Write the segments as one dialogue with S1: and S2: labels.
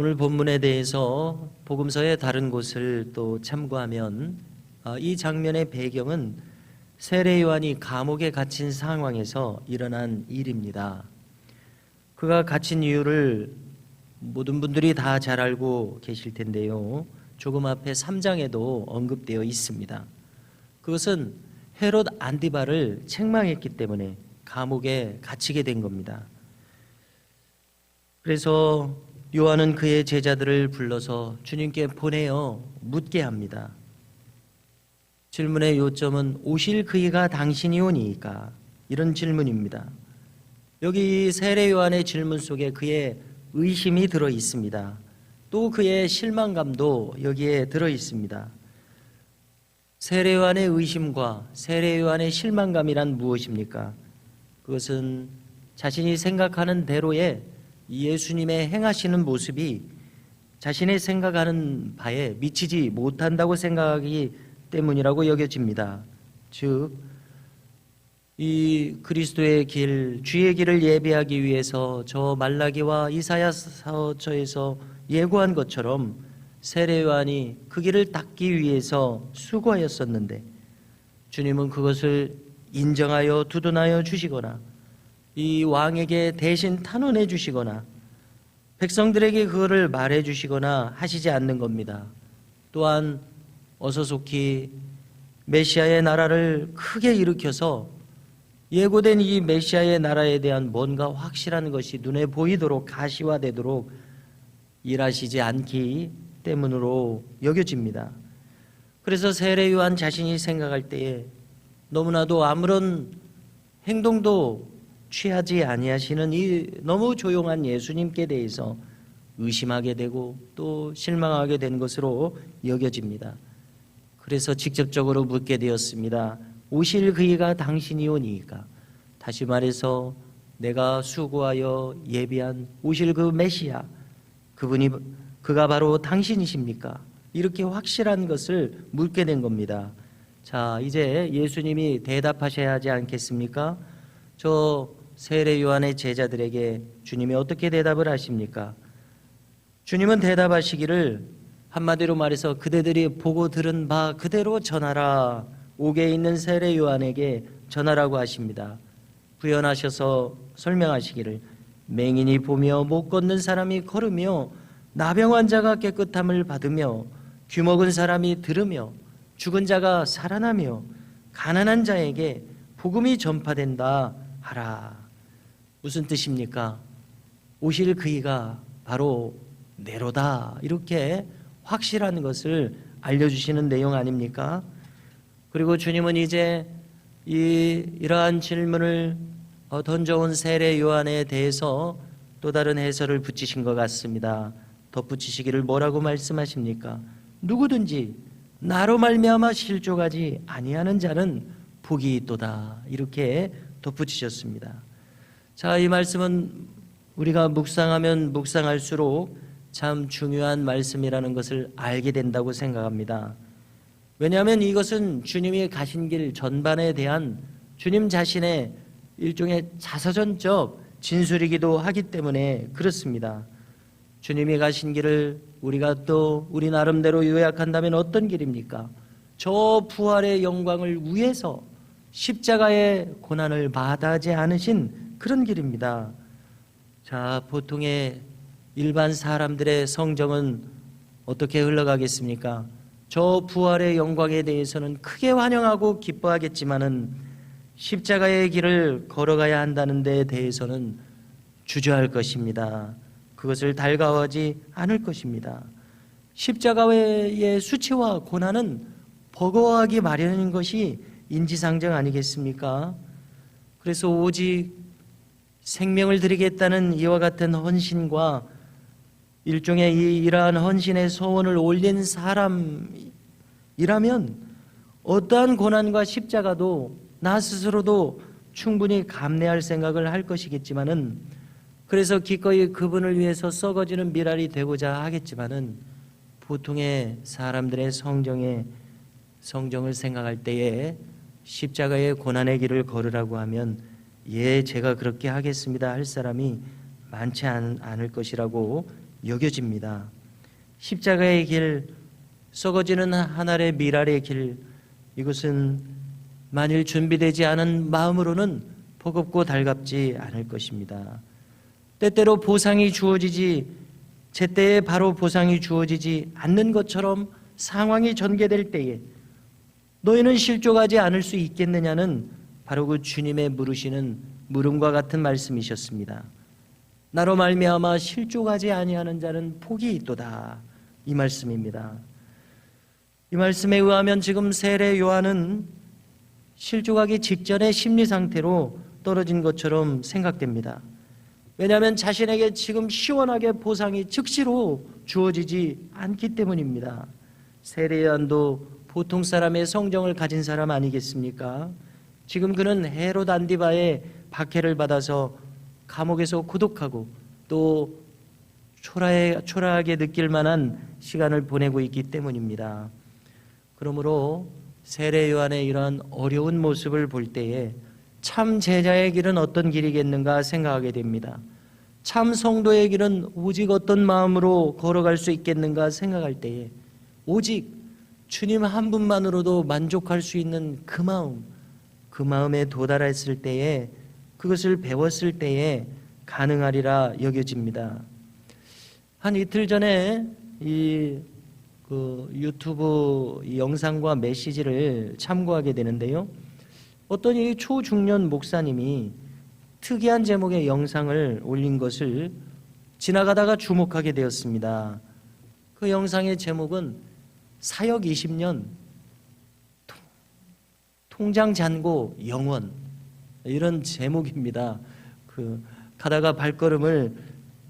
S1: 오늘 본문에 대해서 복음서의 다른 곳을 또 참고하면 아, 이 장면의 배경은 세례 요한이 감옥에 갇힌 상황에서 일어난 일입니다. 그가 갇힌 이유를 모든 분들이 다 잘 알고 계실 텐데요. 조금 앞에 3장에도 언급되어 있습니다. 그것은 헤롯 안디바를 책망했기 때문에 감옥에 갇히게 된 겁니다. 그래서 요한은 그의 제자들을 불러서 주님께 보내어 묻게 합니다. 질문의 요점은 오실 그이가 당신이 오니까 이런 질문입니다. 여기 세례 요한의 질문 속에 그의 의심이 들어 있습니다. 또 그의 실망감도 여기에 들어 있습니다. 세례 요한의 의심과 세례 요한의 실망감이란 무엇입니까? 그것은 자신이 생각하는 대로의 예수님의 행하시는 모습이 자신의 생각하는 바에 미치지 못한다고 생각하기 때문이라고 여겨집니다. 즉, 이 그리스도의 길, 주의 길을 예비하기 위해서 저 말라기와 이사야서에서 예고한 것처럼 세례 요한이 그 길을 닦기 위해서 수고하였었는데 주님은 그것을 인정하여 두둔하여 주시거나 이 왕에게 대신 탄원해 주시거나 백성들에게 그거를 말해 주시거나 하시지 않는 겁니다. 또한 어서 속히 메시아의 나라를 크게 일으켜서 예고된 이 메시아의 나라에 대한 뭔가 확실한 것이 눈에 보이도록 가시화되도록 일하시지 않기 때문으로 여겨집니다. 그래서 세례 요한 자신이 생각할 때에 너무나도 아무런 행동도 취하지 아니하시는 이 너무 조용한 예수님께 대해서 의심하게 되고 또 실망하게 된 것으로 여겨집니다. 그래서 직접적으로 묻게 되었습니다. 오실 그이가 당신이 오니까 다시 말해서 내가 수고하여 예비한 오실 그 메시아 그분이 그가 바로 당신이십니까? 이렇게 확실한 것을 묻게 된 겁니다. 자, 이제 예수님이 대답하셔야 하지 않겠습니까? 저 세례 요한의 제자들에게 주님이 어떻게 대답을 하십니까? 주님은 대답하시기를 한마디로 말해서 그대들이 보고 들은 바 그대로 전하라. 옥에 있는 세례 요한에게 전하라고 하십니다. 구현하셔서 설명하시기를 맹인이 보며 못 걷는 사람이 걸으며 나병 환자가 깨끗함을 받으며 귀먹은 사람이 들으며 죽은 자가 살아나며 가난한 자에게 복음이 전파된다 하라. 무슨 뜻입니까? 오실 그이가 바로 네로다. 이렇게 확실한 것을 알려주시는 내용 아닙니까? 그리고 주님은 이제 이 이러한 질문을 어, 던져온 세례 요한에 대해서 또 다른 해설을 붙이신 것 같습니다. 덧붙이시기를 뭐라고 말씀하십니까? 누구든지 나로 말미암아 실족하지 아니하는 자는 복이 있도다. 이렇게 덧붙이셨습니다. 자, 이 말씀은 우리가 묵상하면 묵상할수록 참 중요한 말씀이라는 것을 알게 된다고 생각합니다. 왜냐하면 이것은 주님이 가신 길 전반에 대한 주님 자신의 일종의 자서전적 진술이기도 하기 때문에 그렇습니다. 주님이 가신 길을 우리가 또 우리 나름대로 요약한다면 어떤 길입니까? 저 부활의 영광을 위해서 십자가의 고난을 마다하지 않으신 그런 길입니다. 자, 보통의 일반 사람들의 성정은 어떻게 흘러가겠습니까? 저 부활의 영광에 대해서는 크게 환영하고 기뻐하겠지만은 십자가의 길을 걸어가야 한다는 데 대해서는 주저할 것입니다. 그것을 달가워하지 않을 것입니다. 십자가의 수치와 고난은 버거워하기 마련인 것이 인지상정 아니겠습니까? 그래서 오직 생명을 드리겠다는 이와 같은 헌신과 일종의 이 이러한 헌신의 소원을 올린 사람이라면 어떠한 고난과 십자가도 나 스스로도 충분히 감내할 생각을 할 것이겠지만은 그래서 기꺼이 그분을 위해서 썩어지는 미랄이 되고자 하겠지만은 보통의 사람들의 성정에 성정을 생각할 때에 십자가의 고난의 길을 걸으라고 하면 예 제가 그렇게 하겠습니다 할 사람이 많지 않, 않을 것이라고 여겨집니다. 십자가의 길, 썩어지는 한 알의 밀알의 길, 이것은 만일 준비되지 않은 마음으로는 버겁고 달갑지 않을 것입니다. 때때로 보상이 주어지지 제때에 바로 보상이 주어지지 않는 것처럼 상황이 전개될 때에 너희는 실족하지 않을 수 있겠느냐는 바로 그 주님의 물으시는 물음과 같은 말씀이셨습니다. 나로 말미암아 실족하지 아니하는 자는 복이 있도다 이 말씀입니다. 이 말씀에 의하면 지금 세례 요한은 실족하기 직전의 심리 상태로 떨어진 것처럼 생각됩니다. 왜냐하면 자신에게 지금 시원하게 보상이 즉시로 주어지지 않기 때문입니다. 세례 요한도 보통 사람의 성정을 가진 사람 아니겠습니까? 지금 그는 헤롯 안디바의 박해를 받아서 감옥에서 고독하고 또 초라해, 초라하게 느낄 만한 시간을 보내고 있기 때문입니다. 그러므로 세례 요한의 이러한 어려운 모습을 볼 때에 참 제자의 길은 어떤 길이겠는가 생각하게 됩니다. 참 성도의 길은 오직 어떤 마음으로 걸어갈 수 있겠는가 생각할 때에 오직 주님 한 분만으로도 만족할 수 있는 그 마음, 그 마음에 도달했을 때에 그것을 배웠을 때에 가능하리라 여겨집니다. 한 이틀 전에 이 그 유튜브 이 영상과 메시지를 참고하게 되는데요. 어떤 이 초중년 목사님이 특이한 제목의 영상을 올린 것을 지나가다가 주목하게 되었습니다. 그 영상의 제목은 사역 20년 통- 통장 잔고 영원 이런 제목입니다. 그 가다가 발걸음을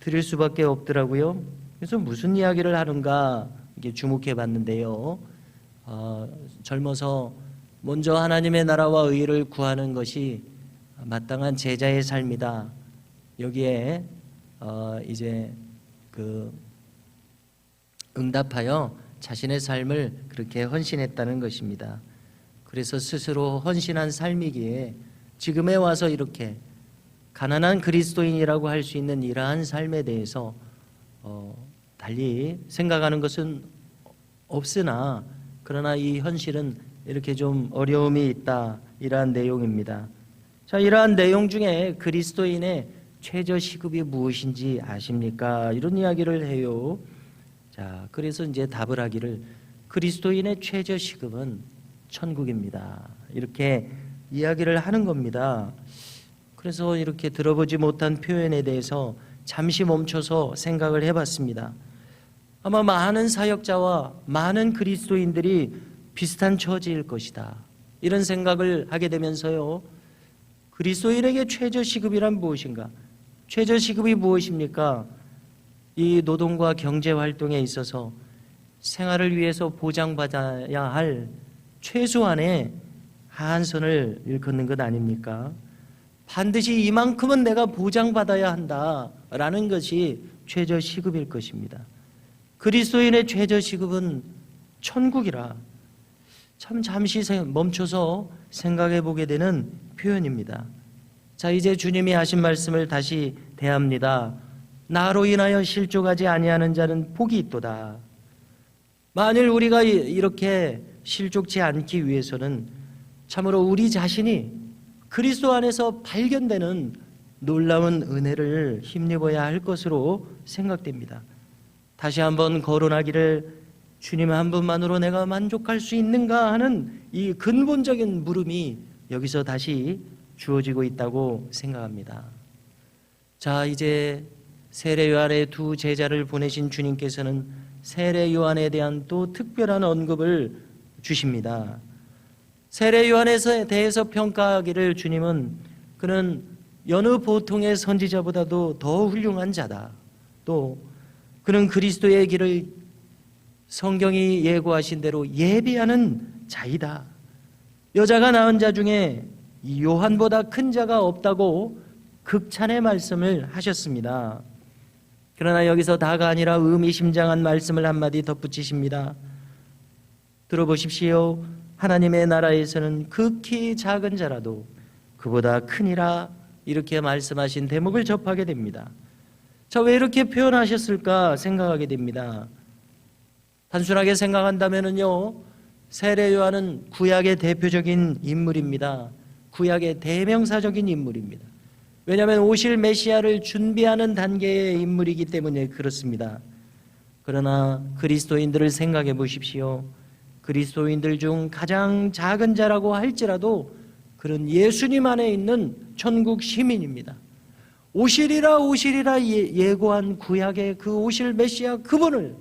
S1: 들일 수밖에 없더라고요. 그래서 무슨 이야기를 하는가 이게 주목해 봤는데요. 어, 젊어서 먼저 하나님의 나라와 의를 구하는 것이 마땅한 제자의 삶이다. 여기에 어, 이제 그 응답하여 자신의 삶을 그렇게 헌신했다는 것입니다. 그래서 스스로 헌신한 삶이기에 지금에 와서 이렇게 가난한 그리스도인이라고 할 수 있는 이러한 삶에 대해서 어, 달리 생각하는 것은 없으나 그러나 이 현실은 이렇게 좀 어려움이 있다 이러한 내용입니다. 자 이러한 내용 중에 그리스도인의 최저 시급이 무엇인지 아십니까? 이런 이야기를 해요. 자 그래서 이제 답을 하기를 그리스도인의 최저 시급은 천국입니다. 이렇게 이야기를 하는 겁니다. 그래서 이렇게 들어보지 못한 표현에 대해서 잠시 멈춰서 생각을 해봤습니다. 아마 많은 사역자와 많은 그리스도인들이 비슷한 처지일 것이다. 이런 생각을 하게 되면서요. 그리스도인에게 최저 시급이란 무엇인가? 최저 시급이 무엇입니까? 이 노동과 경제 활동에 있어서 생활을 위해서 보장받아야 할 최소한의 한선을 일컫는 것 아닙니까? 반드시 이만큼은 내가 보장받아야 한다라는 것이 최저 시급일 것입니다. 그리스도인의 최저 시급은 천국이라 참 잠시 생- 멈춰서 생각해 보게 되는 표현입니다. 자, 이제 주님이 하신 말씀을 다시 대합니다. 나로 인하여 실족하지 아니하는 자는 복이 있도다. 만일 우리가 이- 이렇게 실족치 않기 위해서는 참으로 우리 자신이 그리스도 안에서 발견되는 놀라운 은혜를 힘입어야 할 것으로 생각됩니다. 다시 한번 거론하기를 주님 한 분만으로 내가 만족할 수 있는가 하는 이 근본적인 물음이 여기서 다시 주어지고 있다고 생각합니다. 자, 이제 세례 요한의 두 제자를 보내신 주님께서는 세례 요한에 대한 또 특별한 언급을 주십니다. 세례 요한에 대해서 평가하기를 주님은 그는 여느 보통의 선지자보다도 더 훌륭한 자다. 또 그는 그리스도의 길을 성경이 예고하신 대로 예비하는 자이다. 여자가 낳은 자 중에 이 요한보다 큰 자가 없다고 극찬의 말씀을 하셨습니다. 그러나 여기서 다가 아니라 의미심장한 말씀을 한마디 덧붙이십니다. 들어보십시오. 하나님의 나라에서는 극히 작은 자라도 그보다 크니라 이렇게 말씀하신 대목을 접하게 됩니다. 자, 왜 이렇게 표현하셨을까 생각하게 됩니다. 단순하게 생각한다면은요, 세례 요한은 구약의 대표적인 인물입니다. 구약의 대명사적인 인물입니다. 왜냐하면 오실 메시아를 준비하는 단계의 인물이기 때문에 그렇습니다. 그러나 그리스도인들을 생각해 보십시오. 그리스도인들 중 가장 작은 자라고 할지라도 그런 예수님 안에 있는 천국 시민입니다. 오시리라 오시리라 예- 예고한 구약의 그 오실 메시아 그분을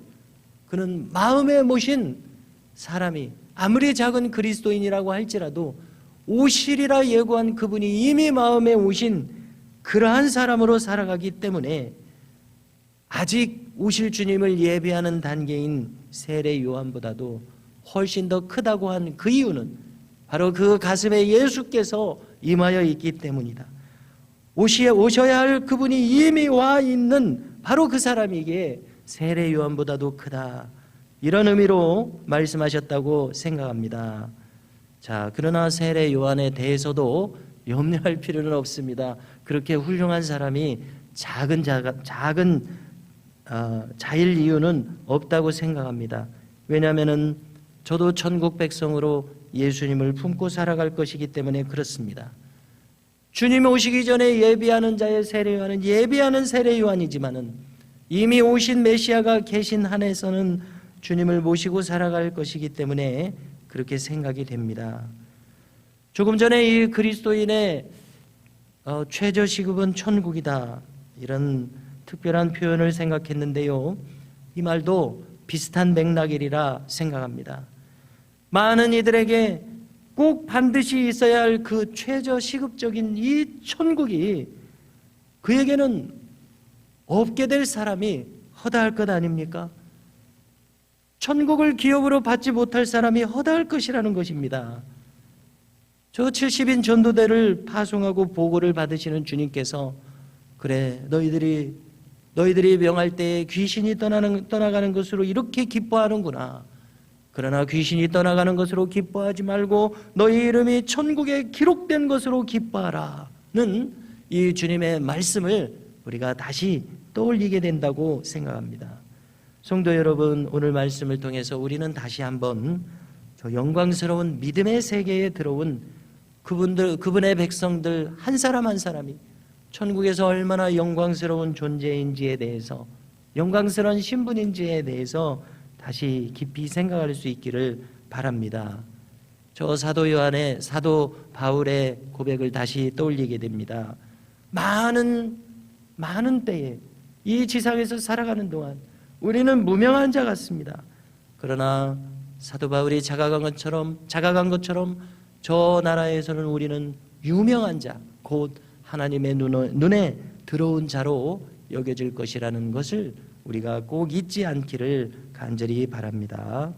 S1: 그는 마음에 모신 사람이 아무리 작은 그리스도인이라고 할지라도 오시리라 예고한 그분이 이미 마음에 오신 그러한 사람으로 살아가기 때문에 아직 오실 주님을 예배하는 단계인 세례 요한보다도 훨씬 더 크다고 한 그 이유는 바로 그 가슴에 예수께서 임하여 있기 때문이다. 오셔야 할 그분이 이미 와 있는 바로 그 사람에게 세례 요한보다도 크다. 이런 의미로 말씀하셨다고 생각합니다. 자, 그러나 세례 요한에 대해서도 염려할 필요는 없습니다. 그렇게 훌륭한 사람이 작은 자가 작은 어, 자일 이유는 없다고 생각합니다. 왜냐하면은 저도 천국 백성으로 예수님을 품고 살아갈 것이기 때문에 그렇습니다. 주님 오시기 전에 예비하는 자의 세례 요한은 예비하는 세례 요한이지만은 이미 오신 메시아가 계신 한에서는 주님을 모시고 살아갈 것이기 때문에 그렇게 생각이 됩니다. 조금 전에 이 그리스도인의 어, 최저 시급은 천국이다 이런 특별한 표현을 생각했는데요. 이 말도 비슷한 맥락이라 생각합니다. 많은 이들에게 꼭 반드시 있어야 할 그 최저 시급적인 이 천국이 그에게는 없게 될 사람이 허다할 것 아닙니까? 천국을 기업으로 받지 못할 사람이 허다할 것이라는 것입니다. 저 70인 전도대를 파송하고 보고를 받으시는 주님께서 그래 너희들이 너희들이 명할 때에 귀신이 떠나는 떠나가는 것으로 이렇게 기뻐하는구나. 그러나 귀신이 떠나가는 것으로 기뻐하지 말고 너희 이름이 천국에 기록된 것으로 기뻐하라는 이 주님의 말씀을 우리가 다시 떠올리게 된다고 생각합니다. 성도 여러분, 오늘 말씀을 통해서 우리는 다시 한번 저 영광스러운 믿음의 세계에 들어온 그분들 그분의 백성들 한 사람 한 사람이 천국에서 얼마나 영광스러운 존재인지에 대해서 영광스러운 신분인지에 대해서 다시 깊이 생각할 수 있기를 바랍니다. 저 사도 요한의 사도 바울의 고백을 다시 떠올리게 됩니다. 많은 많은 때에 이 지상에서 살아가는 동안 우리는 무명한 자 같습니다. 그러나 사도 바울이 자각한 것처럼 자각한 것처럼 저 나라에서는 우리는 유명한 자, 곧 하나님의 눈에, 들어온 자로 여겨질 것이라는 것을 우리가 꼭 잊지 않기를 간절히 바랍니다.